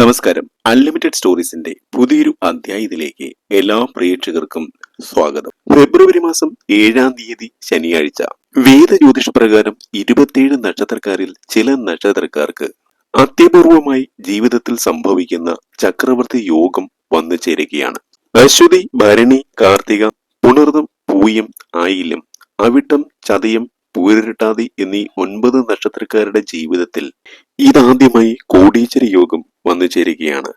നമസ്കാരം. അൺലിമിറ്റഡ് സ്റ്റോറീസിന്റെ പുതിയൊരു അധ്യായത്തിലേക്ക് എല്ലാ പ്രേക്ഷകർക്കും സ്വാഗതം. ഫെബ്രുവരി മാസം ഏഴാം തീയതി ശനിയാഴ്ച. വേദ ജ്യോതിഷ പ്രകാരം ഇരുപത്തിയേഴ് നക്ഷത്രക്കാരിൽ ചില നക്ഷത്രക്കാർക്ക് അത്യപൂർവമായി ജീവിതത്തിൽ സംഭവിക്കുന്ന ചക്രവർത്തി യോഗം വന്നു ചേരുകയാണ്. അശ്വതി ഭരണി കാർത്തിക പുണർദം പൂയം ആയില്യം അവിട്ടം ചതയം പൂരിട്ടാതി എന്നീ ഒൻപത് നക്ഷത്രക്കാരുടെ ജീവിതത്തിൽ ഇതാദ്യമായി കോടീശ്വര യോഗം വന്നു ചേരുകയാണ്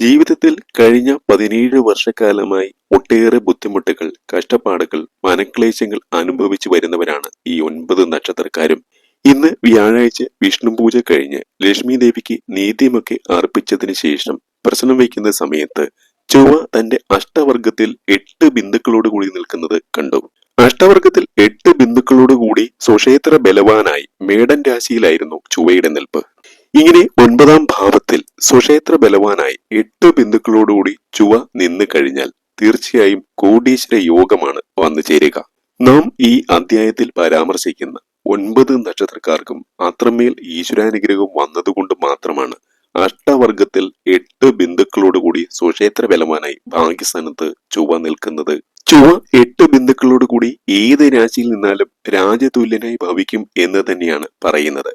ജീവിതത്തിൽ കഴിഞ്ഞ പതിനേഴ് വർഷക്കാലമായി ഒട്ടേറെ ബുദ്ധിമുട്ടുകൾ കഷ്ടപ്പാടുകൾ മനക്ലേശങ്ങൾ അനുഭവിച്ചു വരുന്നവരാണ് ഈ ഒൻപത് നക്ഷത്രക്കാരും. ഇന്ന് വ്യാഴാഴ്ച വിഷ്ണു പൂജ കഴിഞ്ഞ് ലക്ഷ്മി ദേവിക്ക് നീതിമൊക്കെ അർപ്പിച്ചതിന് ശേഷം പ്രശ്നം വയ്ക്കുന്ന സമയത്ത് ചൊവ്വ തന്റെ അഷ്ടവർഗത്തിൽ എട്ട് ബിന്ദുക്കളോട് കൂടി നിൽക്കുന്നത് കണ്ടു. അഷ്ടവർഗത്തിൽ എട്ട് ബിന്ദുക്കളോട് കൂടി സുക്ഷേത്ര ബലവാനായി മേടൻ രാശിയിലായിരുന്നു ചുവയുടെ നിൽപ്പ്. ഇങ്ങനെ ഒൻപതാം ഭാവത്തിൽ സുക്ഷേത്ര ബലവാനായി എട്ട് ബിന്ദുക്കളോടുകൂടി ചുവ നിന്നു കഴിഞ്ഞാൽ തീർച്ചയായും കോടീശ്വര യോഗമാണ് വന്നു ചേരുക. നാം ഈ അധ്യായത്തിൽ പരാമർശിക്കുന്ന ഒൻപത് നക്ഷത്രക്കാർക്കും അത്രമേൽ ഈശ്വരാനുഗ്രഹം വന്നതുകൊണ്ട് മാത്രമാണ് അഷ്ടവർഗത്തിൽ എട്ട് ബിന്ദുക്കളോടുകൂടി സുക്ഷേത്ര ബലവാനായി ഭാഗ്യസ്ഥാനത്ത് ചുവ നിൽക്കുന്നത്. ചുവ എട്ട് ബിന്ദുക്കളോടുകൂടി ഏത് രാശിയിൽ നിന്നാലും രാജതുല്യനായി ഭവിക്കും എന്ന് തന്നെയാണ് പറയുന്നത്.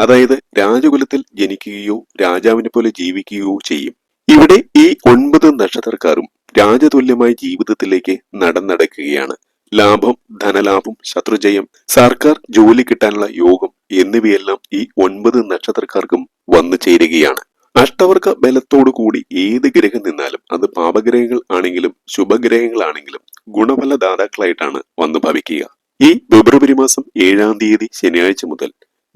അതായത് രാജകുലത്തിൽ ജനിക്കുകയോ രാജാവിനെ പോലെ ജീവിക്കുകയോ ചെയ്യും. ഇവിടെ ഈ ഒൻപത് നക്ഷത്രക്കാരും രാജതുല്യമായ ജീവിതത്തിലേക്ക് നടന്നടക്കുകയാണ്. ലാഭം ധനലാഭം ശത്രുജയം സർക്കാർ ജോലി കിട്ടാനുള്ള യോഗം എന്നിവയെല്ലാം ഈ ഒൻപത് നക്ഷത്രക്കാർക്കും വന്നു ചേരുകയാണ്. അഷ്ടവർഗ ബലത്തോടു കൂടി ഏത് ഗ്രഹം നിന്നാലും അത് പാപഗ്രഹങ്ങൾ ആണെങ്കിലും ശുഭഗ്രഹങ്ങളാണെങ്കിലും ഗുണഫലദാതാക്കളായിട്ടാണ് വന്നു ഭവിക്കുക. ഈ ഫെബ്രുവരി മാസം ഏഴാം തീയതി ശനിയാഴ്ച മുതൽ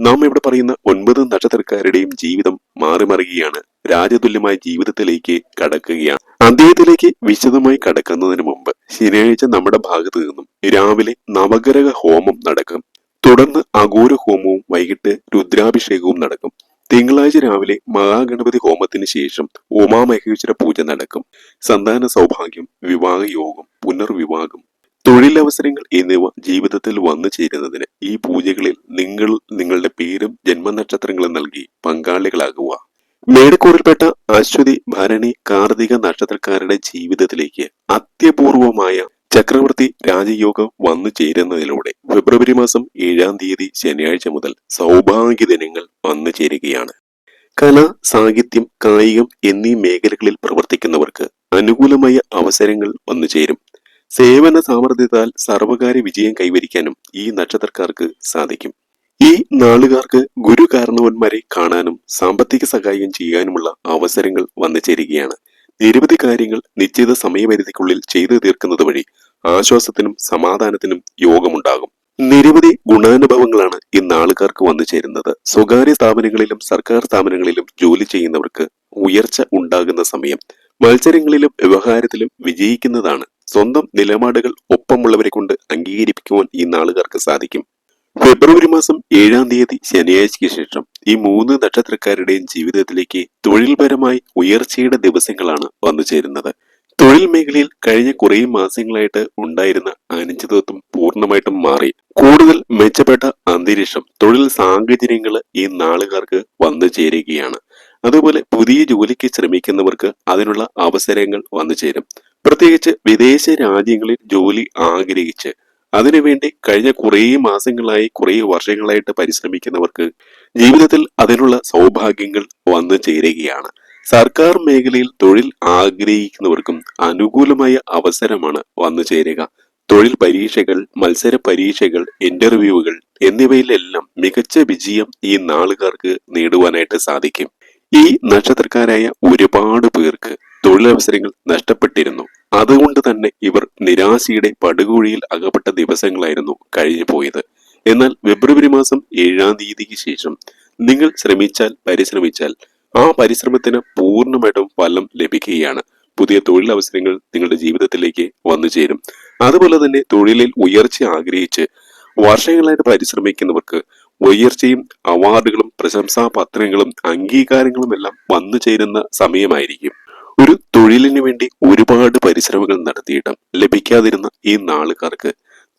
നാം ഇവിടെ പറയുന്ന ഒൻപത് നക്ഷത്രക്കാരുടെയും ജീവിതം മാറി മറിയുകയാണ് രാജതുല്യമായ ജീവിതത്തിലേക്ക് കടക്കുകയാണ്. അദ്ദേഹത്തിലേക്ക് വിശദമായി കടക്കുന്നതിന് മുമ്പ് ശനിയാഴ്ച നമ്മുടെ ഭാഗത്തു നിന്നും രാവിലെ നവഗ്രഹ ഹോമം നടക്കും. തുടർന്ന് അഘോര ഹോമവും വൈകിട്ട് രുദ്രാഭിഷേകവും നടക്കും. തിങ്കളാഴ്ച രാവിലെ മഹാഗണപതി ഹോമത്തിന് ശേഷം ഉമാമഹേശ്വര പൂജ നടക്കും. സന്താന സൗഭാഗ്യം വിവാഹ യോഗം പുനർവിവാഹം തൊഴിലവസരങ്ങൾ എന്നിവ ജീവിതത്തിൽ വന്നു ചേരുന്നതിന് ഈ പൂജകളിൽ നിങ്ങൾ നിങ്ങളുടെ പേരും ജന്മനക്ഷത്രങ്ങളും നൽകി പങ്കാളികളാകുക. മേടക്കൂറിൽപ്പെട്ട അശ്വതി ഭരണി കാർത്തിക നക്ഷത്രക്കാരുടെ ജീവിതത്തിലേക്ക് അത്യപൂർവമായ ചക്രവർത്തി രാജയോഗം വന്നു ചേരുന്നതിലൂടെ ഫെബ്രുവരി മാസം ഏഴാം തീയതി ശനിയാഴ്ച മുതൽ സൗഭാഗ്യ ദിനങ്ങൾ വന്നു ചേരുകയാണ്. കല സാഹിത്യം കായികം എന്നീ മേഖലകളിൽ പ്രവർത്തിക്കുന്നവർക്ക് അനുകൂലമായ അവസരങ്ങൾ വന്നു ചേരും. സേവന സാമർഥ്യത്താൽ സർവകാര്യ വിജയം കൈവരിക്കാനും ഈ നക്ഷത്രക്കാർക്ക് സാധിക്കും. ഈ നാളുകാർക്ക് ഗുരു കാരണവന്മാരെ കാണാനും സാമ്പത്തിക സഹായം ചെയ്യാനുമുള്ള അവസരങ്ങൾ വന്നു ചേരുകയാണ്. നിരവധി കാര്യങ്ങൾ നിശ്ചിത സമയപരിധിക്കുള്ളിൽ ചെയ്തു തീർക്കുന്നത് വഴി ആശ്വാസത്തിനും സമാധാനത്തിനും യോഗമുണ്ടാകും. നിരവധി ഗുണാനുഭവങ്ങളാണ് ഈ നാളുകാർക്ക് വന്നു ചേരുന്നത്. സ്വകാര്യ സ്ഥാപനങ്ങളിലും സർക്കാർ സ്ഥാപനങ്ങളിലും ജോലി ചെയ്യുന്നവർക്ക് ഉയർച്ച ഉണ്ടാകുന്ന സമയം മത്സരങ്ങളിലും വ്യവഹാരത്തിലും വിജയിക്കുന്നതാണ് സ്വന്തം നിലപാടുകൾ ഒപ്പമുള്ളവരെ കൊണ്ട് അംഗീകരിപ്പിക്കുവാൻ ഈ നാളുകാർക്ക് സാധിക്കും. ഫെബ്രുവരി മാസം ഏഴാം തീയതി ശനിയാഴ്ചയ്ക്ക് ശേഷം ഈ മൂന്ന് നക്ഷത്രക്കാരുടെയും ജീവിതത്തിലേക്ക് തൊഴിൽപരമായി ഉയർച്ചയുടെ ദിവസങ്ങളാണ് വന്നു ചേരുന്നത്. തൊഴിൽ മേഖലയിൽ കഴിഞ്ഞ കുറേ മാസങ്ങളായിട്ട് ഉണ്ടായിരുന്ന അനിശ്ചിതത്വം പൂർണമായിട്ടും മാറി. കൂടുതൽ മെച്ചപ്പെട്ട അന്തരീക്ഷം തൊഴിൽ സാഹചര്യങ്ങൾ ഈ നാളുകാർക്ക് വന്നു ചേരുകയാണ്. അതുപോലെ പുതിയ ജോലിക്ക് ശ്രമിക്കുന്നവർക്ക് അതിനുള്ള അവസരങ്ങൾ വന്നു ചേരും. പ്രത്യേകിച്ച് വിദേശ രാജ്യങ്ങളിൽ ജോലി ആഗ്രഹിച്ച് അതിനുവേണ്ടി കഴിഞ്ഞ കുറേ മാസങ്ങളായി കുറേ വർഷങ്ങളായിട്ട് പരിശ്രമിക്കുന്നവർക്ക് ജീവിതത്തിൽ അതിനുള്ള സൗഭാഗ്യങ്ങൾ വന്നു ചേരുകയാണ്. സർക്കാർ മേഖലയിൽ തൊഴിൽ ആഗ്രഹിക്കുന്നവർക്കും അനുകൂലമായ അവസരമാണ് വന്നു ചേരുക. തൊഴിൽ പരീക്ഷകൾ മത്സര പരീക്ഷകൾ ഇന്റർവ്യൂകൾ എന്നിവയിലെല്ലാം മികച്ച വിജയം ഈ നാളുകാർക്ക് നേടുവാനായിട്ട് സാധിക്കും. ഈ നക്ഷത്രക്കാരായ ഒരുപാട് പേർക്ക് തൊഴിലവസരങ്ങൾ നഷ്ടപ്പെട്ടിരുന്നു. അതുകൊണ്ട് തന്നെ ഇവർ നിരാശയുടെ പടുകുഴിയിൽ അകപ്പെട്ട ദിവസങ്ങളായിരുന്നു കഴിഞ്ഞു പോയത് എന്നാൽ ഫെബ്രുവരി മാസം ഏഴാം തീയതിക്ക് ശേഷം നിങ്ങൾ ശ്രമിച്ചാൽ പരിശ്രമിച്ചാൽ ആ പരിശ്രമത്തിന് പൂർണമായിട്ടും ഫലം ലഭിക്കുകയാണ്. പുതിയ തൊഴിലവസരങ്ങൾ നിങ്ങളുടെ ജീവിതത്തിലേക്ക് വന്നു ചേരും. അതുപോലെ തന്നെ തൊഴിലിൽ ഉയർച്ച ആഗ്രഹിച്ച് വർഷങ്ങളായിട്ട് പരിശ്രമിക്കുന്നവർക്ക് ഉയർച്ചയും അവാർഡുകളും പ്രശംസാ പത്രങ്ങളും അംഗീകാരങ്ങളും എല്ലാം വന്നു ചേരുന്ന സമയമായിരിക്കും. ഒരു തൊഴിലിന് വേണ്ടി ഒരുപാട് പരിശ്രമങ്ങൾ നടത്തിയിട്ടും ലഭിക്കാതിരുന്ന ഈ നാളുകാർക്ക്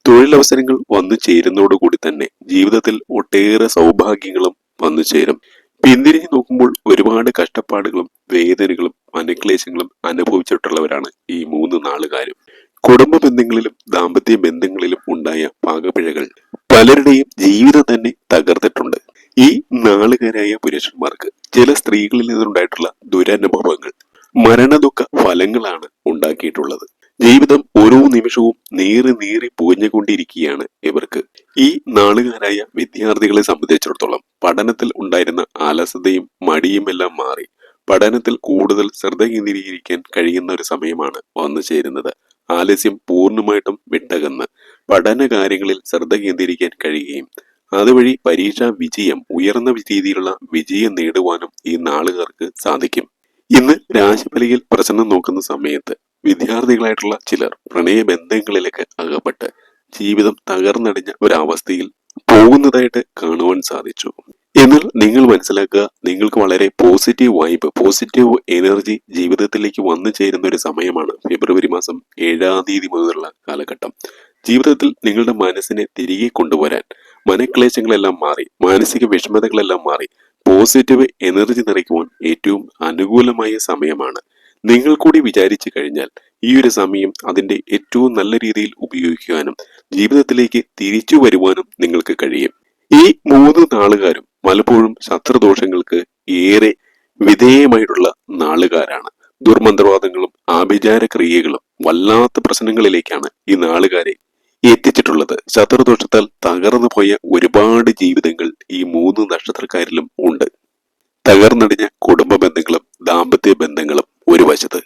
തൊഴിലവസരങ്ങൾ വന്നു ചേരുന്നതോടുകൂടി തന്നെ ജീവിതത്തിൽ ഒട്ടേറെ സൗഭാഗ്യങ്ങളും വന്നു ചേരും. പിന്തിരിഞ്ഞു നോക്കുമ്പോൾ ഒരുപാട് കഷ്ടപ്പാടുകളും വേദനകളും മനക്ലേശങ്ങളും അനുഭവിച്ചിട്ടുള്ളവരാണ് ഈ മൂന്ന് നാളുകാരും. കുടുംബ ബന്ധങ്ങളിലും ദാമ്പത്യ ബന്ധങ്ങളിലും ഉണ്ടായ പാകപ്പിഴകൾ പലരുടെയും ജീവിതം തന്നെ തകർത്തിട്ടുണ്ട്. ഈ നാളുകാരായ പുരുഷന്മാർക്ക് ചില സ്ത്രീകളിൽ നിന്നുണ്ടായിട്ടുള്ള ദുരനുഭവങ്ങൾ മരണദുഃഖ ഫലങ്ങളാണ് ഉണ്ടാക്കിയിട്ടുള്ളത്. ജീവിതം ഓരോ നിമിഷവും നീറി നീറി പൂഞ്ഞുകൊണ്ടിരിക്കുകയാണ് ഇവർക്ക്. ഈ നാളുകാരായ വിദ്യാർത്ഥികളെ സംബന്ധിച്ചിടത്തോളം പഠനത്തിൽ ഉണ്ടായിരുന്ന അലസതയും മടിയുമെല്ലാം മാറി പഠനത്തിൽ കൂടുതൽ ശ്രദ്ധ കേന്ദ്രീകരിക്കാൻ കഴിയുന്ന ഒരു സമയമാണ് വന്നു ചേരുന്നത്. ആലസ്യം പൂർണമായിട്ടും വിട്ടകന്ന് പഠന കാര്യങ്ങളിൽ ശ്രദ്ധ കേന്ദ്രീകരിക്കാൻ കഴിയുകയും അതുവഴി പരീക്ഷാ വിജയം ഉയർന്ന രീതിയിലുള്ള വിജയം നേടുവാനും ഈ നാളുകാർക്ക് സാധിക്കും. ഇന്ന് രാശിഫലിയിൽ പ്രശ്നം നോക്കുന്ന സമയത്ത് വിദ്യാർത്ഥികളായിട്ടുള്ള ചിലർ പ്രണയ ബന്ധങ്ങളിലേക്ക് അകപ്പെട്ട് ജീവിതം തകർന്നടിഞ്ഞ ഒരവസ്ഥയിൽ പോകുന്നതായിട്ട് കാണുവാൻ സാധിച്ചു. എന്നാൽ നിങ്ങൾ മനസ്സിലാക്കുക നിങ്ങൾക്ക് വളരെ പോസിറ്റീവ് വൈബ് പോസിറ്റീവ് എനർജി ജീവിതത്തിലേക്ക് വന്നു ചേരുന്ന ഒരു സമയമാണ് ഫെബ്രുവരി മാസം ഏഴാം തീയതി മുതലുള്ള കാലഘട്ടം. ജീവിതത്തിൽ നിങ്ങളുടെ മനസ്സിനെ തിരികെ കൊണ്ടുവരാൻ മനക്ലേശങ്ങളെല്ലാം മാറി മാനസിക വിഷമതകളെല്ലാം മാറി പോസിറ്റീവ് എനർജി നിറയ്ക്കുവാൻ ഏറ്റവും അനുകൂലമായ സമയമാണ്. നിങ്ങൾ കൂടി വിചാരിച്ചു കഴിഞ്ഞാൽ ഈ ഒരു സമയം അതിന്റെ ഏറ്റവും നല്ല രീതിയിൽ ഉപയോഗിക്കുവാനും ജീവിതത്തിലേക്ക് തിരിച്ചു വരുവാനും നിങ്ങൾക്ക് കഴിയും. ഈ മൂന്ന് നാളുകാരും പലപ്പോഴും ശത്രുദോഷങ്ങൾക്ക് ഏറെ വിധേയമായിട്ടുള്ള നാളുകാരാണ്. ദുർമന്ത്രവാദങ്ങളും ആഭിചാര ക്രിയകളും വല്ലാത്ത പ്രശ്നങ്ങളിലേക്കാണ് ഈ നാളുകാരെ എത്തിച്ചിട്ടുള്ളത്. ശത്രുദോഷത്താൽ തകർന്നു പോയ ഒരുപാട് ജീവിതങ്ങൾ ഈ മൂന്ന് നക്ഷത്രക്കാരിലും ഉണ്ട്. തകർന്നടിഞ്ഞ കുടുംബ ബന്ധങ്ങളും ദാമ്പത്യ ബന്ധങ്ങളും ഒരു വശത്ത്.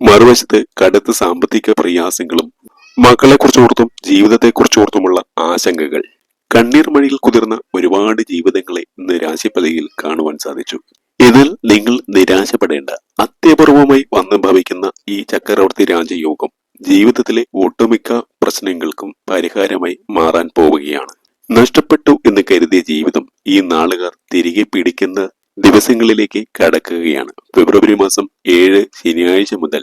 മറുവശത്ത് കടുത്ത സാമ്പത്തിക പ്രയാസങ്ങളും മക്കളെ കുറിച്ചോർത്തും ജീവിതത്തെ കുറിച്ചോർത്തുമുള്ള ആശങ്കകൾ. കണ്ണീർ മഴയിൽ കുതിർന്ന ഒരുപാട് ജീവിതങ്ങളെ നിരാശപ്പലയിൽ രാശിപ്പലയിൽ കാണുവാൻ സാധിച്ചു. ഇതിൽ നിങ്ങൾ നിരാശപ്പെടേണ്ട അത്യപൂർവമായി വന്നു ഭവിക്കുന്ന ഈ ചക്രവർത്തി രാജയോഗം ജീവിതത്തിലെ ഒട്ടുമിക്ക പ്രശ്നങ്ങൾക്കും പരിഹാരമായി മാറാൻ പോവുകയാണ്. നഷ്ടപ്പെട്ടു എന്ന് കരുതിയ ജീവിതം ഈ നാളുകാർ തിരികെ പിടിക്കുന്ന ദിവസങ്ങളിലേക്ക് കടക്കുകയാണ്. ഫെബ്രുവരി മാസം ഏഴ് ശനിയാഴ്ച മുതൽ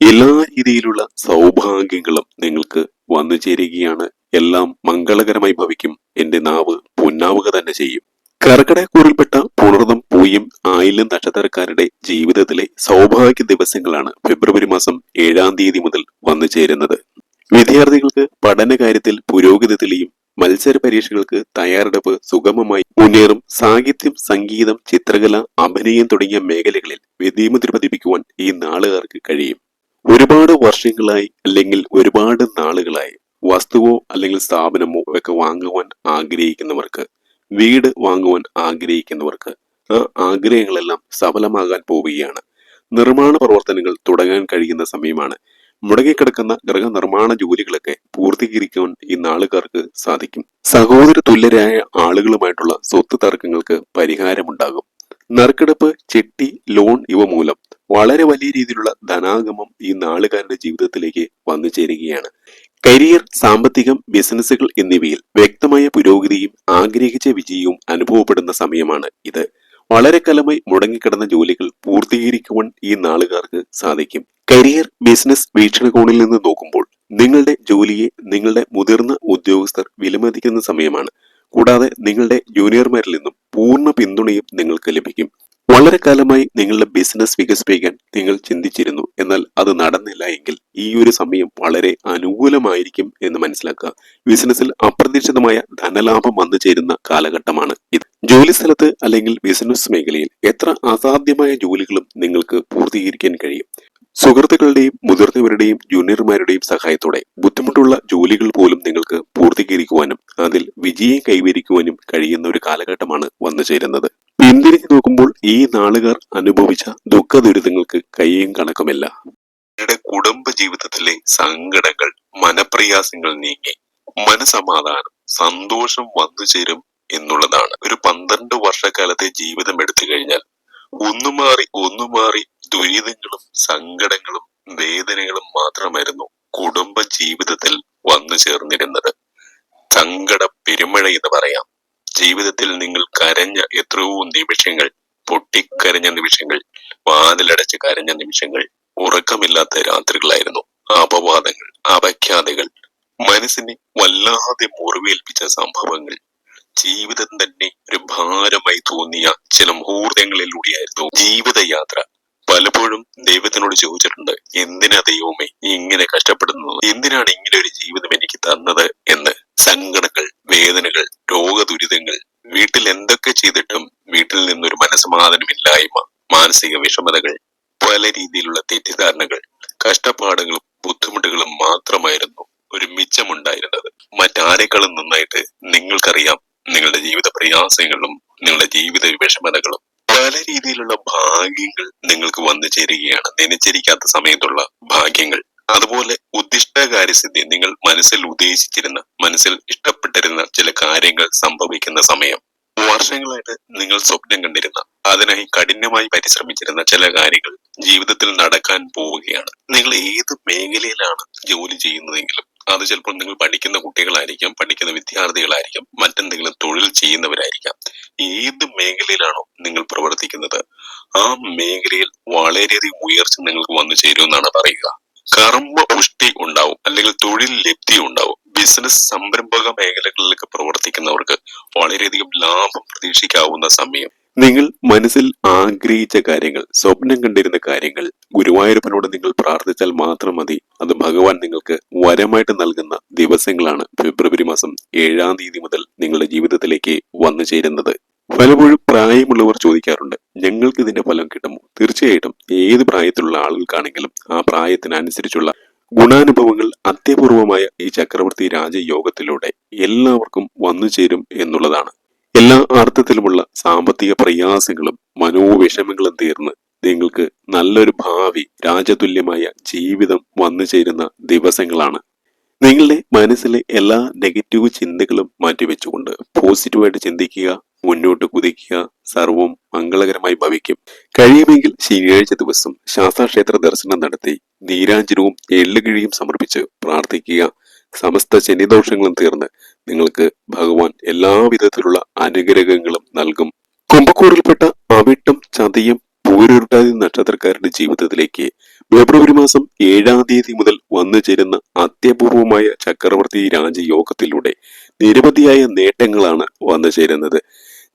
എല്ലാ രീതിയിലുള്ള സൗഭാഗ്യങ്ങളും നിങ്ങൾക്ക് വന്നു ചേരുകയാണ്. എല്ലാം മംഗളകരമായി ഭവിക്കും. എന്റെ നാവ് പൊന്നാവുക തന്നെ ചെയ്യും. കർക്കിടക്കൂറിൽപ്പെട്ട പുണർദം പൂയും ആയില്യം നക്ഷത്രക്കാരുടെ ജീവിതത്തിലെ സൗഭാഗ്യ ദിവസങ്ങളാണ് ഫെബ്രുവരി മാസം ഏഴാം തീയതി മുതൽ വന്നു ചേരുന്നത്. വിദ്യാർത്ഥികൾക്ക് പഠന കാര്യത്തിൽ പുരോഗതി തെളിയും. മത്സര പരീക്ഷകൾക്ക് തയ്യാറെടുപ്പ് സുഗമമായി. മുന്നേറും സാഹിത്യം സംഗീതം ചിത്രകല അഭിനയം തുടങ്ങിയ മേഖലകളിൽ വിധിമുദ്ര പതിപ്പിക്കുവാൻ ഈ നാളുകാർക്ക് കഴിയും. ഒരുപാട് വർഷങ്ങളായി അല്ലെങ്കിൽ ഒരുപാട് നാളുകളായി വസ്തുവോ അല്ലെങ്കിൽ സ്ഥാപനമോ ഒക്കെ വാങ്ങുവാൻ ആഗ്രഹിക്കുന്നവർക്ക് വീട് വാങ്ങുവാൻ ആഗ്രഹിക്കുന്നവർക്ക് ആ ആഗ്രഹങ്ങളെല്ലാം സഫലമാകാൻ പോവുകയാണ്. നിർമ്മാണ പ്രവർത്തനങ്ങൾ തുടങ്ങാൻ കഴിയുന്ന സമയമാണ് മുടങ്ങിക്കിടക്കുന്ന ഗൃഹനിർമ്മാണ ജോലികളൊക്കെ പൂർത്തീകരിക്കുവാൻ ഈ നാളുകാർക്ക് സാധിക്കും. സഹോദര തുല്യരായ ആളുകളുമായിട്ടുള്ള സ്വത്ത് തർക്കങ്ങൾക്ക് പരിഹാരമുണ്ടാകും. നറുക്കെടുപ്പ് ചെട്ടി ലോൺ ഇവ മൂലം വളരെ വലിയ രീതിയിലുള്ള ധനാഗമം ഈ നാളുകാരുടെ ജീവിതത്തിലേക്ക് വന്നു ചേരുകയാണ്. കരിയർ സാമ്പത്തികം ബിസിനസ്സുകൾ എന്നിവയിൽ വ്യക്തമായ പുരോഗതിയും ആഗ്രഹിച്ച വിജയവും അനുഭവപ്പെടുന്ന സമയമാണ് ഇത്. വളരെ കാലമായി മുടങ്ങിക്കിടന്ന ജോലികൾ പൂർത്തീകരിക്കുവാൻ ഈ നാളുകാർക്ക് സാധിക്കും. കരിയർ ബിസിനസ് വീക്ഷണകോണിൽ നിന്ന് നോക്കുമ്പോൾ നിങ്ങളുടെ ജോലിയെ നിങ്ങളുടെ മുതിർന്ന ഉദ്യോഗസ്ഥർ വിലമതിക്കുന്ന സമയമാണ്. കൂടാതെ നിങ്ങളുടെ ജൂനിയർമാരിൽ നിന്നും പൂർണ പിന്തുണയും നിങ്ങൾക്ക് ലഭിക്കും. വളരെ കാലമായി നിങ്ങളുടെ ബിസിനസ് വികസിപ്പിക്കാൻ നിങ്ങൾ ചിന്തിച്ചിരുന്നു. എന്നാൽ അത് നടന്നില്ല എങ്കിൽ ഈ ഒരു സമയം വളരെ അനുകൂലമായിരിക്കും എന്ന് മനസ്സിലാക്കുക. ബിസിനസ്സിൽ അപ്രതീക്ഷിതമായ ധനലാഭം വന്നു ചേരുന്ന കാലഘട്ടമാണ് ഇത്. ജോലി സ്ഥലത്ത് അല്ലെങ്കിൽ ബിസിനസ് മേഖലയിൽ എത്ര അസാധ്യമായ ജോലികളും നിങ്ങൾക്ക് പൂർത്തീകരിക്കാൻ കഴിയും? സുഹൃത്തുക്കളുടെയും മുതിർന്നവരുടെയും ജൂനിയർമാരുടെയും സഹായത്തോടെ ബുദ്ധിമുട്ടുള്ള ജോലികൾ പോലും നിങ്ങൾക്ക് പൂർത്തീകരിക്കുവാനും അതിൽ വിജയം കൈവരിക്കുവാനും കഴിയുന്ന ഒരു കാലഘട്ടമാണ് വന്നു ചേരുന്നത്. പിന്തിരിഞ്ഞു നോക്കുമ്പോൾ ഈ നാളുകാർ അനുഭവിച്ച ദുഃഖ ദുരിതങ്ങൾക്ക് കൈയും കണക്കുമില്ല. അവരുടെ കുടുംബ ജീവിതത്തിലെ സങ്കടങ്ങൾ മനപ്രയാസങ്ങൾ നീങ്ങി മനസമാധാനം സന്തോഷം വന്നു ചേരും എന്നുള്ളതാണ്. ഒരു പന്ത്രണ്ട് വർഷക്കാലത്തെ ജീവിതം എടുത്തു കഴിഞ്ഞാൽ ഒന്നു മാറി ഒന്നു മാറി ദുരിതങ്ങളും സങ്കടങ്ങളും വേദനകളും മാത്രമായിരുന്നു കുടുംബ ജീവിതത്തിൽ വന്നു ചേർന്നിരുന്നത്. സങ്കട പെരുമഴ എന്ന് പറയാം. ജീവിതത്തിൽ നിങ്ങൾ കരഞ്ഞ എത്രയോ നിമിഷങ്ങൾ പൊട്ടിക്കരഞ്ഞ നിമിഷങ്ങൾ വാതിലടച്ച് കരഞ്ഞ നിമിഷങ്ങൾ ഉറക്കമില്ലാത്ത രാത്രികളായിരുന്നു. അപവാദങ്ങൾ അപഖ്യാതകൾ മനസ്സിനെ വല്ലാതെ മുറിവേൽപ്പിച്ച സംഭവങ്ങൾ. ജീവിതം തന്നെ ഒരു ഭാരമായി തോന്നിയ ചില മുഹൂർത്തങ്ങളിലൂടെയായിരുന്നു ജീവിതയാത്ര. പലപ്പോഴും ദൈവത്തിനോട് ചോദിച്ചിട്ടുണ്ട് എന്തിനാ ദൈവമേ ഇങ്ങനെ കഷ്ടപ്പെടുന്നത്? എന്തിനാണ് ഇങ്ങനെ ഒരു ജീവിതം എനിക്ക് തന്നത് എന്ന് സങ്കടങ്ങൾ വേദനകൾ രോഗദുരിതങ്ങൾ വീട്ടിൽ എന്തൊക്കെ ചെയ്തിട്ടും വീട്ടിൽ നിന്നൊരു മനസ്സമാധാനമില്ലായ്മ മാനസിക വിഷമതകൾ പല രീതിയിലുള്ള തെറ്റിദ്ധാരണകൾ കഷ്ടപ്പാടുകളും ബുദ്ധിമുട്ടുകളും മാത്രമായിരുന്നു ഒരു മിച്ചമുണ്ടായിരുന്നത്. മറ്റാരെക്കാളും നന്നായിട്ട് നിങ്ങൾക്കറിയാം നിങ്ങളുടെ ജീവിത പ്രയാസങ്ങളും നിങ്ങളുടെ ജീവിത വിഷമതകളും. പല രീതിയിലുള്ള ഭാഗ്യങ്ങൾ നിങ്ങൾക്ക് വന്നു ചേരുകയാണ്. നനച്ചിരിക്കാത്ത സമയത്തുള്ള ഭാഗ്യങ്ങൾ. അതുപോലെ ഉദ്ദിഷ്ടകാര്യസിദ്ധി നിങ്ങൾ മനസ്സിൽ ഉദ്ദേശിച്ചിരുന്ന മനസ്സിൽ ഇഷ്ടപ്പെട്ടിരുന്ന ചില കാര്യങ്ങൾ സംഭവിക്കുന്ന സമയം. വർഷങ്ങളായിട്ട് നിങ്ങൾ സ്വപ്നം കണ്ടിരുന്ന അതിനായി കഠിനമായി പരിശ്രമിച്ചിരുന്ന ചില കാര്യങ്ങൾ ജീവിതത്തിൽ നടക്കാൻ പോവുകയാണ്. നിങ്ങൾ ഏത് മേഖലയിലാണ് ജോലി ചെയ്യുന്നതെങ്കിലും അത് ചിലപ്പോൾ നിങ്ങൾ പഠിക്കുന്ന കുട്ടികളായിരിക്കാം പഠിക്കുന്ന വിദ്യാർത്ഥികളായിരിക്കാം മറ്റെന്തെങ്കിലും തൊഴിൽ ചെയ്യുന്നവരായിരിക്കാം. ഏത് മേഖലയിലാണോ നിങ്ങൾ പ്രവർത്തിക്കുന്നത് ആ മേഖലയിൽ വളരെയധികം ഉയർച്ച നിങ്ങൾക്ക് വന്നു ചേരുമെന്നാണ് പറയുക. കർമ്മ പുഷ്ടി ഉണ്ടാവും അല്ലെങ്കിൽ തൊഴിൽ ലബ്ധി ഉണ്ടാവും. ബിസിനസ് സംരംഭക മേഖലകളിലൊക്കെ പ്രവർത്തിക്കുന്നവർക്ക് വളരെയധികം ലാഭം പ്രതീക്ഷിക്കാവുന്ന സമയം. നിങ്ങൾ മനസ്സിൽ ആഗ്രഹിച്ച കാര്യങ്ങൾ സ്വപ്നം കണ്ടിരുന്ന കാര്യങ്ങൾ ഗുരുവായൂരപ്പനോട് നിങ്ങൾ പ്രാർത്ഥിച്ചാൽ മാത്രം മതി. അത് ഭഗവാൻ നിങ്ങൾക്ക് വരമായിട്ട് നൽകുന്ന ദിവസങ്ങളാണ്. ഫെബ്രുവരി മാസം ഏഴാം തീയതി മുതൽ നിങ്ങളുടെ ജീവിതത്തിലേക്ക് വന്നു ചേരുന്നത്. പലപ്പോഴും പ്രായമുള്ളവർ ചോദിക്കാറുണ്ട് ഞങ്ങൾക്ക് ഇതിന്റെ ഫലം കിട്ടുമോ? തീർച്ചയായിട്ടും ഏത് പ്രായത്തിലുള്ള ആളുകൾക്കാണെങ്കിലും ആ പ്രായത്തിനനുസരിച്ചുള്ള ഗുണാനുഭവങ്ങൾ അത്യപൂർവമായ ഈ ചക്രവർത്തി രാജയോഗത്തിലൂടെ എല്ലാവർക്കും വന്നു ചേരും എന്നുള്ളതാണ്. എല്ലാ അർത്ഥത്തിലുമുള്ള സാമ്പത്തിക പ്രയാസങ്ങളും മനോവിഷമങ്ങളും തീർന്ന് നിങ്ങൾക്ക് നല്ലൊരു ഭാവി രാജതുല്യമായ ജീവിതം വന്നു ചേരുന്ന ദിവസങ്ങളാണ് നിങ്ങളുടെ മനസ്സിലെ എല്ലാ നെഗറ്റീവ് ചിന്തകളും മാറ്റിവെച്ചുകൊണ്ട് പോസിറ്റീവായിട്ട് ചിന്തിക്കുക മുന്നോട്ട് കുതിക്കുക സർവവും മംഗളകരമായി ഭവിക്കും. കഴിയുമെങ്കിൽ ശനിയാഴ്ച ദിവസം ശാസ്താക്ഷേത്ര ദർശനം നടത്തി നീരാഞ്ജനവും എള്ളുകിഴിയും സമർപ്പിച്ച് പ്രാർത്ഥിക്കുക. സമസ്ത ശനിദോഷങ്ങളും തീർന്ന് നിങ്ങൾക്ക് ഭഗവാൻ എല്ലാവിധത്തിലുള്ള അനുഗ്രഹങ്ങളും നൽകും. കുംഭക്കൂറിൽപ്പെട്ട അവിട്ടം ചതയം പൂരുരുട്ടാതി നക്ഷത്രക്കാരുടെ ജീവിതത്തിലേക്ക് ഫെബ്രുവരി മാസം ഏഴാം തീയതി മുതൽ വന്നു ചേരുന്ന അത്യപൂർവമായ ചക്രവർത്തി രാജയോഗത്തിലൂടെ നിരവധിയായ നേട്ടങ്ങളാണ് വന്നു ചേരുന്നത്.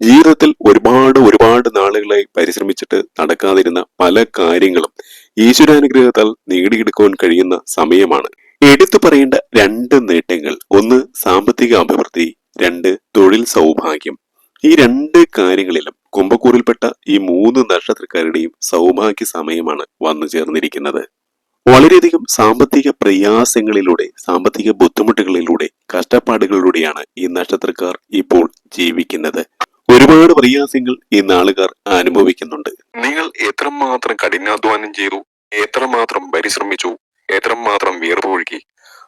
ജീവിതത്തിൽ ഒരുപാട് ഒരുപാട് നാളുകളായി പരിശ്രമിച്ചിട്ട് നടക്കാതിരുന്ന പല കാര്യങ്ങളും ഈശ്വരാനുഗ്രഹത്താൽ നേടിയെടുക്കുവാൻ കഴിയുന്ന സമയമാണ്. എടുത്തു പറയേണ്ട രണ്ട് നേട്ടങ്ങൾ. ഒന്ന് സാമ്പത്തിക അഭിവൃദ്ധി രണ്ട് തൊഴിൽ സൗഭാഗ്യം. ഈ രണ്ട് കാര്യങ്ങളിലും കുംഭക്കൂറിൽപ്പെട്ട ഈ മൂന്ന് നക്ഷത്രക്കാരുടെയും സൗഭാഗ്യ സമയമാണ് വന്നു ചേർന്നിരിക്കുന്നത്. വളരെയധികം സാമ്പത്തിക പ്രയാസങ്ങളിലൂടെ സാമ്പത്തിക ബുദ്ധിമുട്ടുകളിലൂടെ കഷ്ടപ്പാടുകളിലൂടെയാണ് ഈ നക്ഷത്രക്കാർ ഇപ്പോൾ ജീവിക്കുന്നത്. ഒരുപാട് പ്രയാസങ്ങൾ ഈ നാളുകാർ അനുഭവിക്കുന്നുണ്ട്. നിങ്ങൾ എത്രമാത്രം കഠിനാധ്വാനം ചെയ്തു എത്രമാത്രം പരിശ്രമിച്ചു എത്രമാത്രം വീർപ്പൊഴുകി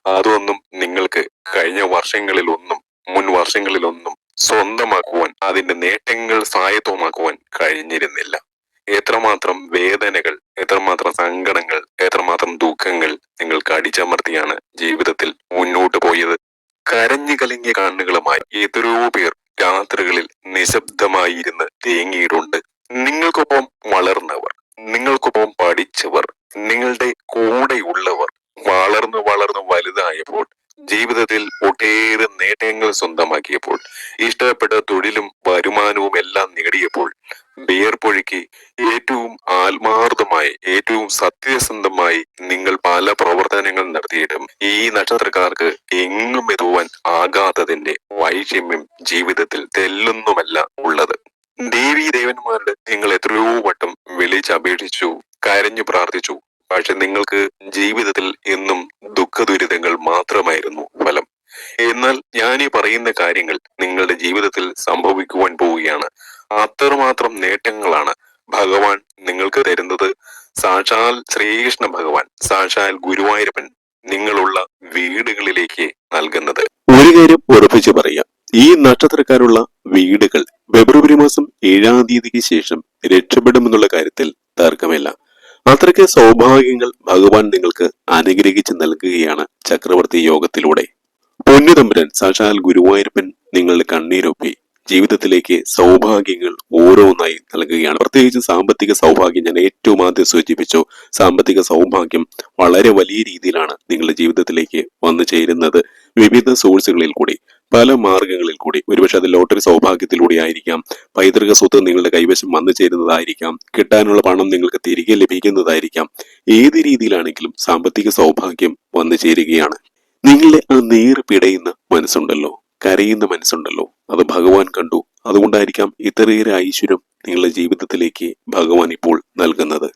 അതൊന്നും നിങ്ങൾക്ക് കഴിഞ്ഞ വർഷങ്ങളിലൊന്നും മുൻ വർഷങ്ങളിലൊന്നും സ്വന്തമാക്കുവാൻ അതിന്റെ നേട്ടങ്ങൾ സ്വായത്തമാക്കുവാൻ കഴിഞ്ഞിരുന്നില്ല. എത്രമാത്രം വേദനകൾ എത്രമാത്രം സങ്കടങ്ങൾ എത്രമാത്രം ദുഃഖങ്ങൾ നിങ്ങൾക്ക് അടിച്ചമർത്തിയാണ് ജീവിതത്തിൽ മുന്നോട്ട് പോയത്. കരഞ്ഞു കലങ്ങിയ കണ്ണുകളുമായി എത്രയോ പേർ രാത്രികളിൽ നിശബ്ദമായി ഇരുന്ന് തേങ്ങിയിട്ടുണ്ട്. നിങ്ങൾക്കൊപ്പം വളർന്നവർ നിങ്ങൾക്കൊപ്പം പഠിച്ചവർ നിങ്ങളുടെ കൂടെയുള്ളവർ വളർന്നു വളർന്നു വലുതായപ്പോൾ ജീവിതത്തിൽ ഒട്ടേറെ നേട്ടങ്ങൾ സ്വന്തമാക്കിയപ്പോൾ ഇഷ്ടപ്പെട്ട തൊഴിലും വരുമാനവും എല്ലാം നേടിയപ്പോൾ വിയർപ്പൊഴുക്കി ഏറ്റവും ആത്മാർത്ഥമായി ഏറ്റവും സത്യസന്ധമായി നിങ്ങൾ പല പ്രവർത്തനങ്ങൾ നടത്തിയിട്ടും ഈ നക്ഷത്രക്കാർക്ക് എങ്ങും എതുവാൻ ആകാത്തതിന്റെ വൈഷമ്യം ജീവിതത്തിൽ തെല്ലൊന്നുമല്ല ഉള്ളത്. ദേവീ ദേവന്മാരുടെ നിങ്ങൾ എത്രയോ വട്ടം വിളിച്ചപേക്ഷിച്ചു കരഞ്ഞു പ്രാർത്ഥിച്ചു. പക്ഷെ നിങ്ങൾക്ക് ജീവിതത്തിൽ എന്നും ദുഃഖദുരിതങ്ങൾ മാത്രമായിരുന്നു ഫലം. എന്നാൽ ഞാൻ ഈ പറയുന്ന കാര്യങ്ങൾ നിങ്ങളുടെ ജീവിതത്തിൽ സംഭവിക്കുവാൻ പോവുകയാണ്. അത്രമാത്രം നേട്ടങ്ങളാണ് ഭഗവാൻ നിങ്ങൾക്ക് തരുന്നത്. സാക്ഷാൽ ശ്രീകൃഷ്ണ ഭഗവാൻ സാക്ഷാൽ ഗുരുവായൂരപ്പൻ നിങ്ങളുള്ള വീടുകളിലേക്ക് നൽകുന്നത്. ഒരു കാര്യം ഉറപ്പിച്ചു പറയാം. ഈ നക്ഷത്രക്കാരുള്ള വീടുകൾ ഫെബ്രുവരി മാസം ഏഴാം തീയതിക്ക് ശേഷം രക്ഷപ്പെടുമെന്നുള്ള കാര്യത്തിൽ തർക്കമില്ല. അത്രയ്ക്ക് സൗഭാഗ്യങ്ങൾ ഭഗവാൻ നിങ്ങൾക്ക് അനുഗ്രഹിച്ച് നൽകുകയാണ് ചക്രവർത്തി യോഗത്തിലൂടെ. പൊന്നുതമ്പുരൻ സാക്ഷാൽ ഗുരുവായൂരപ്പൻ നിങ്ങളുടെ കണ്ണീരൊപ്പി. ജീവിതത്തിലേക്ക് സൗഭാഗ്യങ്ങൾ ഓരോന്നായി നൽകുകയാണ്. പ്രത്യേകിച്ച് സാമ്പത്തിക സൗഭാഗ്യം ഞാൻ ഏറ്റവും ആദ്യം സൂചിപ്പിച്ചു. സാമ്പത്തിക സൗഭാഗ്യം വളരെ വലിയ രീതിയിലാണ് നിങ്ങളുടെ ജീവിതത്തിലേക്ക് വന്നു ചേരുന്നത്. വിവിധ സോഴ്സുകളിൽ കൂടി പല മാർഗങ്ങളിൽ കൂടി. ഒരുപക്ഷെ അത് ലോട്ടറി സൗഭാഗ്യത്തിലൂടെ ആയിരിക്കാം. പൈതൃക സ്വത്ത് നിങ്ങളുടെ കൈവശം വന്നു ചേരുന്നതായിരിക്കാം. കിട്ടാനുള്ള പണം നിങ്ങൾക്ക് തിരികെ ലഭിക്കുന്നതായിരിക്കാം. ഏത് രീതിയിലാണെങ്കിലും സാമ്പത്തിക സൗഭാഗ്യം വന്നു ചേരുകയാണ്. നിങ്ങളുടെ ആ നേര് പിടയുന്ന മനസ്സുണ്ടല്ലോ കരയുന്ന മനസ്സുണ്ടല്ലോ. അത് ഭഗവാൻ കണ്ടു. അതുകൊണ്ടായിരിക്കാം ഇത്രയേറെ ഐശ്വര്യം നിങ്ങളുടെ ജീവിതത്തിലേക്ക് ഭഗവാൻ ഇപ്പോൾ നൽകുന്നത്.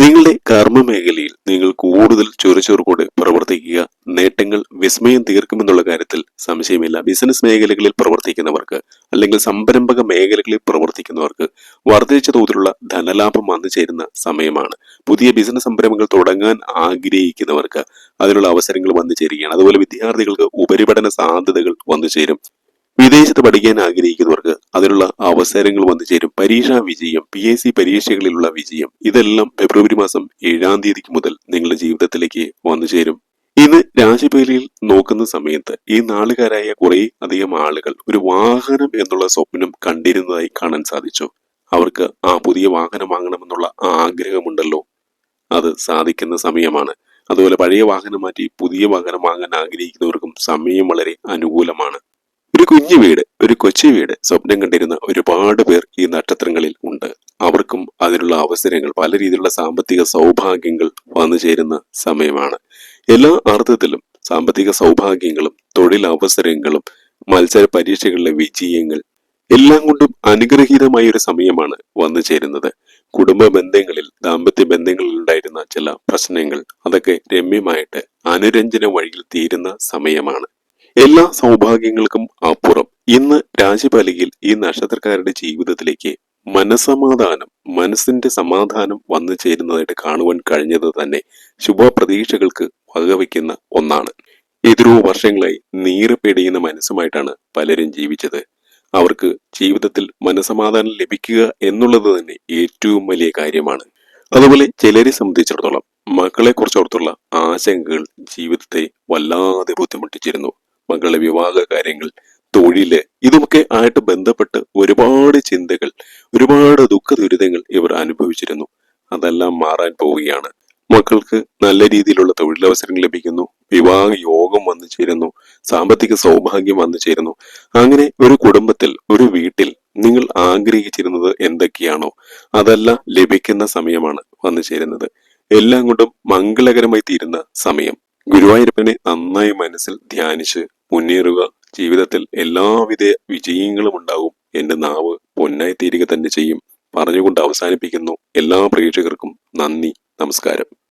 നിങ്ങളുടെ കർമ്മ മേഖലയിൽ നിങ്ങൾ കൂടുതൽ ചുറുചുറുക്കോടെ പ്രവർത്തിക്കുക. നേട്ടങ്ങൾ വിസ്മയം തീർക്കുമെന്നുള്ള കാര്യത്തിൽ സംശയമില്ല. ബിസിനസ് മേഖലകളിൽ പ്രവർത്തിക്കുന്നവർക്ക് അല്ലെങ്കിൽ സംരംഭക മേഖലകളിൽ പ്രവർത്തിക്കുന്നവർക്ക് വർദ്ധിച്ച തോതിലുള്ള ധനലാഭം വന്നു ചേരുന്ന സമയമാണ്. പുതിയ ബിസിനസ് സംരംഭങ്ങൾ തുടങ്ങാൻ ആഗ്രഹിക്കുന്നവർക്ക് അതിനുള്ള അവസരങ്ങൾ വന്നു ചേരുകയാണ്. അതുപോലെ വിദ്യാർത്ഥികൾക്ക് ഉപരിപഠന സാധ്യതകൾ വന്നു ചേരും. വിദേശത്ത് പഠിക്കാൻ ആഗ്രഹിക്കുന്നവർക്ക് അതിനുള്ള അവസരങ്ങൾ വന്നു ചേരും. പരീക്ഷാ വിജയം പി എസ് സി പരീക്ഷകളിലുള്ള വിജയം ഇതെല്ലാം ഫെബ്രുവരി മാസം ഏഴാം തീയതിക്ക് മുതൽ നിങ്ങളുടെ ജീവിതത്തിലേക്ക് വന്നു ചേരും. ഇന്ന് രാജപേലിയിൽ നോക്കുന്ന സമയത്ത് ഈ നാളുകാരായ കുറെ അധികം ആളുകൾ ഒരു വാഹനം എന്നുള്ള സ്വപ്നം കണ്ടിരുന്നതായി കാണാൻ സാധിച്ചു. അവർക്ക് ആ പുതിയ വാഹനം വാങ്ങണമെന്നുള്ള ആഗ്രഹമുണ്ടല്ലോ. അത് സാധിക്കുന്ന സമയമാണ്. അതുപോലെ പഴയ വാഹനം മാറ്റി പുതിയ വാഹനം വാങ്ങാൻ ആഗ്രഹിക്കുന്നവർക്കും സമയം വളരെ അനുകൂലമാണ്. കുഞ്ഞു വീട് ഒരു കൊച്ചു വീട് സ്വപ്നം കണ്ടിരുന്ന ഒരുപാട് പേർ ഈ നക്ഷത്രങ്ങളിൽ ഉണ്ട്. അവർക്കും അതിനുള്ള അവസരങ്ങൾ പല രീതിയിലുള്ള സാമ്പത്തിക സൗഭാഗ്യങ്ങൾ വന്നു ചേരുന്ന സമയമാണ്. എല്ലാ അർത്ഥത്തിലും സാമ്പത്തിക സൗഭാഗ്യങ്ങളും തൊഴിലവസരങ്ങളും മത്സര പരീക്ഷകളിലെ വിജയങ്ങൾ എല്ലാം കൊണ്ടും അനുഗ്രഹീതമായ ഒരു സമയമാണ് വന്നു ചേരുന്നത്. കുടുംബ ബന്ധങ്ങളിൽ ദാമ്പത്യ ബന്ധങ്ങളിൽ ഉണ്ടായിരുന്ന ചില പ്രശ്നങ്ങൾ അതൊക്കെ രമ്യമായിട്ട് അനുരഞ്ജന വഴിയിൽ തീരുന്ന സമയമാണ്. എല്ലാ സൗഭാഗ്യങ്ങൾക്കും അപ്പുറം. ഇന്ന് രാശിപാലികയിൽ ഈ നക്ഷത്രക്കാരുടെ ജീവിതത്തിലേക്ക് മനസമാധാനം മനസ്സിന്റെ സമാധാനം വന്നു ചേരുന്നതായിട്ട് കാണുവാൻ കഴിഞ്ഞത് തന്നെ ശുഭപ്രതീക്ഷകൾക്ക് വകവയ്ക്കുന്ന ഒന്നാണ്. എതിരോ വർഷങ്ങളായി നീറിപ്പിടിയുന്ന മനസ്സുമായിട്ടാണ് പലരും ജീവിച്ചത്. അവർക്ക് ജീവിതത്തിൽ മനസമാധാനം ലഭിക്കുക എന്നുള്ളത് തന്നെ ഏറ്റവും വലിയ കാര്യമാണ്. അതുപോലെ ചിലരെ സംബന്ധിച്ചിടത്തോളം മക്കളെ കുറിച്ചോർത്തുള്ള ആശങ്കകൾ ജീവിതത്തെ വല്ലാതെ ബുദ്ധിമുട്ടിച്ചിരുന്നു. മക്കളുടെ വിവാഹ കാര്യങ്ങൾ തൊഴിൽ ഇതുമൊക്കെ ആയിട്ട് ബന്ധപ്പെട്ട് ഒരുപാട് ചിന്തകൾ ഒരുപാട് ദുഃഖ ദുരിതങ്ങൾ ഇവർ അനുഭവിച്ചിരുന്നു. അതെല്ലാം മാറാൻ പോവുകയാണ്. മക്കൾക്ക് നല്ല രീതിയിലുള്ള തൊഴിലവസരങ്ങൾ ലഭിക്കുന്നു. വിവാഹ യോഗം വന്നു ചേരുന്നു. സാമ്പത്തിക സൗഭാഗ്യം വന്നു ചേരുന്നു. അങ്ങനെ ഒരു കുടുംബത്തിൽ ഒരു വീട്ടിൽ നിങ്ങൾ ആഗ്രഹിച്ചിരുന്നത് എന്തൊക്കെയാണോ അതെല്ലാം ലഭിക്കുന്ന സമയമാണ് വന്നു ചേരുന്നത്. എല്ലാം കൊണ്ടും മംഗളകരമായി തീരുന്ന സമയം. ഗുരുവായൂരപ്പനെ നന്നായി മനസ്സിൽ ധ്യാനിച്ച് മുന്നേറുക. ജീവിതത്തിൽ എല്ലാവിധ വിജയങ്ങളും ഉണ്ടാവും എന്റെ നാവ് പൊന്നായി തീരുക തന്നെ ചെയ്യും. പറഞ്ഞുകൊണ്ട് അവസാനിപ്പിക്കുന്നു. എല്ലാ പ്രേക്ഷകർക്കും നന്ദി. നമസ്കാരം.